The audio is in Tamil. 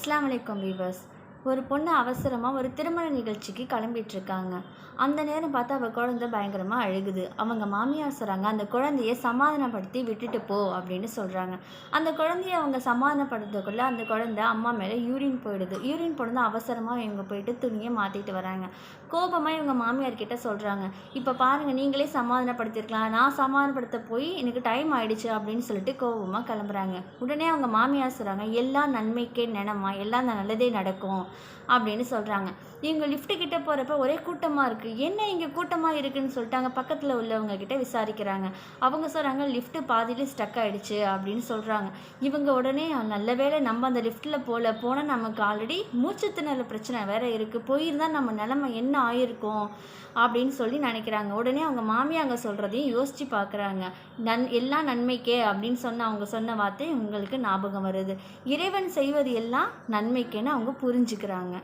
அஸ்லாம் வலைக்கம் வீவர்ஸ். ஒரு பொண்ணு அவசரமாக ஒரு திருமண நிகழ்ச்சிக்கு கிளம்பிட்டுருக்காங்க. அந்த நேரம் பார்த்து அவள் குழந்த பயங்கரமாக அழுகுது. அவங்க மாமியார் சொல்கிறாங்க அந்த குழந்தைய சமாதானப்படுத்தி விட்டுட்டு போ அப்படின்னு சொல்கிறாங்க அந்த குழந்தைய அவங்க சமாதானப்படுத்தக்குள்ளே அந்த குழந்தை அம்மா மேலே யூரின் போயிடுது. யூரின் போனது அவசரமாக இவங்க போயிட்டு துணியை மாற்றிட்டு வராங்க. கோபமாக இவங்க மாமியார் கிட்ட சொல்கிறாங்க இப்போ பாருங்கள் நீங்களே சமாதானப்படுத்திருக்கலாம். நான் சமாதானப்படுத்த போய் எனக்கு டைம் ஆயிடுச்சு அப்படின்னு சொல்லிட்டு கோபமாக கிளம்புறாங்க. உடனே அவங்க மாமியார் சொல்கிறாங்க எல்லாம் நன்மைக்கே நினமா? எல்லாம் நல்லதே நடக்கும். அப்படின்னு சொல்கிறாங்க இவங்க லிஃப்ட்டு கிட்ட போகிறப்ப ஒரே கூட்டமாக இருக்குது என்ன இங்கே கூட்டமாக இருக்குன்னு சொல்லிட்டாங்க பக்கத்தில் உள்ளவங்க கிட்ட விசாரிக்கிறாங்க. அவங்க சொல்கிறாங்க லிஃப்ட்டு பாதியிலே ஸ்டக் ஆகிடுச்சு அப்படின்னு சொல்கிறாங்க இவங்க உடனே நல்ல வேளை நம்ம அந்த லிஃப்ட்டில் போகல போனால் நமக்கு ஆல்ரெடி மூச்சு திணறல் பிரச்சனை வேறு இருக்குது போயிருந்தால் நம்ம நிலமை என்ன ஆயிருக்கும்? அப்படின்னு சொல்லி நினைக்கிறாங்க. உடனே அவங்க மாமியாங்க சொல்கிறதையும் யோசித்து பார்க்குறாங்க நன் எல்லாம் நன்மைக்கே அப்படின்னு சொன்ன அவங்க சொன்ன வார்த்தை உங்களுக்கு ஞாபகம் வருது. இறைவன் செய்வது எல்லாம் நன்மைக்கேன்னு அவங்க வச்சுக்கிறாங்க.